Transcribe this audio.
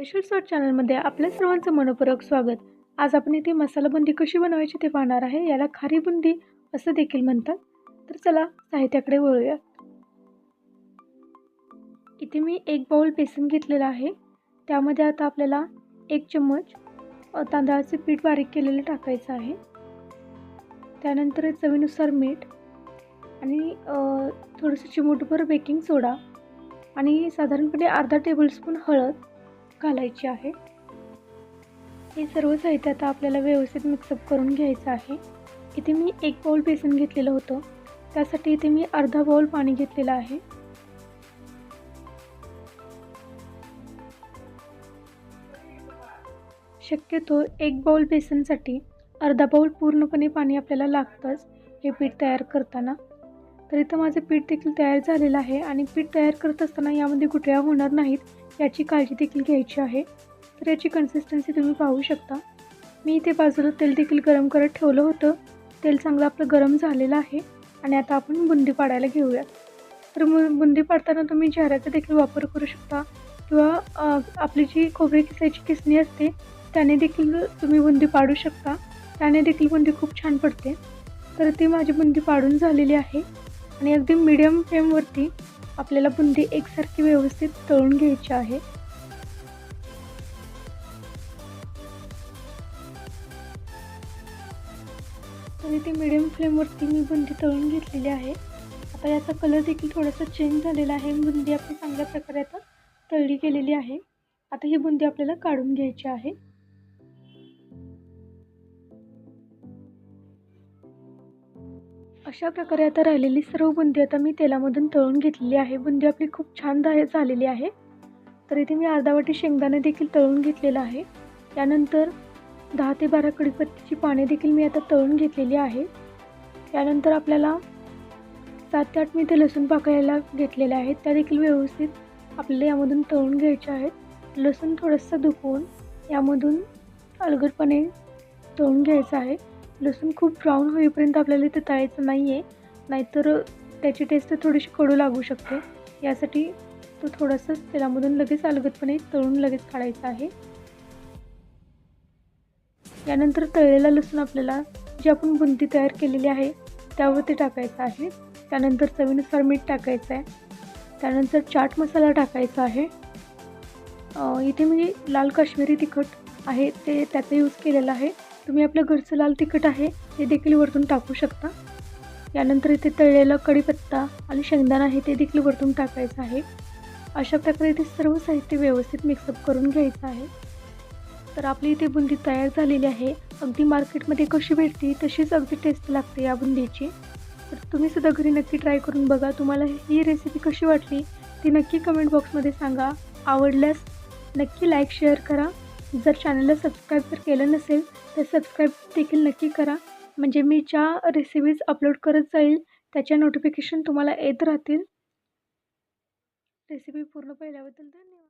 Special sought चॅनलमध्ये आपल्या सर्वांचं मनपूरक स्वागत. आज आपण इथे मसाला बुंदी कशी बनवायची ते पाहणार आहे. याला खारी बुंदी असं देखील म्हणतात. तर चला साहित्याकडे वळूया. इथे मी एक बाउल बेसन घेतलेला आहे. त्यामध्ये आता आपल्याला एक चम्मच तांदळाचे पीठ बारीक केलेलं टाकायचं आहे. त्यानंतर चवीनुसार मीठ आणि थोडंसं चिमूटभर बेकिंग सोडा आणि साधारणपणे अर्धा टेबलस्पून हळद घालायची आहे. हे सर्व साहित्य आता आपल्याला व्यवस्थित मिक्सअप करून घ्यायचं आहे. इथे मी एक बाउल बेसन घेतलेलं होतं. त्यासाठी इथे मी अर्धा बाउल पाणी घेतलेलं आहे. शक्यतो एक बाउल बेसनसाठी अर्धा बाउल पूर्णपणे पाणी आपल्याला लागतंच हे पीठ तयार करताना. तर इथं माझं पीठ देखील तयार झालेलं आहे आणि पीठ तयार करत असताना यामध्ये गुठळ्या होणार नाहीत याची काळजी देखील घ्यायची आहे. तर याची कन्सिस्टन्सी तुम्ही पाहू शकता. मी इथे बाजूला तेल देखील गरम करत ठेवलं होतं. तेल चांगलं आपलं गरम झालेलं आहे आणि आता आपण बुंदी पाडायला घेऊयात. तर मु बुंदी पाडताना तुम्ही चेहऱ्याचा देखील वापर करू शकता किंवा आपली जी खोबरी किसायची किसणी असते त्याने देखील तुम्ही बुंदी पाडू शकता. त्याने देखील बुंदी खूप छान पडते. तर ती माझी बुंदी पाडून झालेली आहे. आणि अगदी मिडियम फ्लेमवरती आपल्याला बुंदी एकसारखी व्यवस्थित तळून घ्यायची आहे. तर इथे मिडियम फ्लेमवरती मी बुंदी तळून घेतलेली आहे. आता याचा कलर देखील थोडासा चेंज झालेला आहे. बुंदी आपली चांगल्या प्रकारे आता तळली गेलेली आहे. आता ही बुंदी आपल्याला काढून घ्यायची आहे. अशा प्रकारे आता राहिलेली सर्व बुंदी आता मी तेलामधून तळून घेतलेली आहे. बुंदी आपली खूप छान धा झालेली आहे. तर इथे मी अर्धा वाटी शेंगदाणे देखील तळून घेतलेलं आहे. त्यानंतर दहा ते बारा कडीपत्तीची पाने देखील मी आता तळून घेतलेली आहे. त्यानंतर आपल्याला सात ते आठ मी ते लसूण पाकायला घेतलेल्या आहेत. त्या देखील व्यवस्थित आपल्याला यामधून तळून घ्यायच्या आहेत. लसूण थोडंसं दुखवून यामधून अलगदपणे तळून घ्यायचं आहे. लसूण खूप ब्राऊन होईपर्यंत आपल्याला इथे तळायचं नाही आहे नाहीतर त्याची टेस्ट थोडीशी कडू लागू शकते. यासाठी तो थोडासा तेलामधून लगेच अलगदपणे तळून लगेच काढायचा आहे. यानंतर तळलेला लसूण आपल्याला जी आपण बुंदी तयार केलेली आहे त्यावरती टाकायचं आहे. त्यानंतर चवीनुसार मीठ टाकायचं आहे त्यानंतर चाट मसाला टाकायचा आहे. इथे मी लाल काश्मीरी तिखट आहे ते त्याचा यूज केलेला आहे. तुम्ही आपलं घरचं लाल तिखट आहे ते देखील वरतून टाकू शकता. यानंतर इथे तळलेला कढीपत्ता आणि शेंगदाणा आहे ते देखील वरतून टाकायचं आहे. अशा प्रकारे इथे सर्व साहित्य व्यवस्थित मिक्सअप करून घ्यायचं आहे. तर आपली इथे बुंदी तयार झालेली आहे. अगदी मार्केटमध्ये कशी भेटते तशीच अगदी टेस्ट लागते या बुंदीची. तर तुम्हीसुद्धा घरी नक्की ट्राय करून बघा तुम्हाला ही रेसिपी कशी वाटली ती नक्की कमेंट बॉक्समध्ये सांगा. आवडल्यास नक्की लाईक शेअर करा. जर चॅनलला सबस्क्राईब जर केलं नसेल तर सबस्क्राईब देखील नक्की करा. म्हणजे मी ज्या रेसिपीज अपलोड करत जाईल त्याच्या नोटिफिकेशन तुम्हाला येत राहतील. रेसिपी पूर्ण पाहिल्याबद्दल धन्यवाद.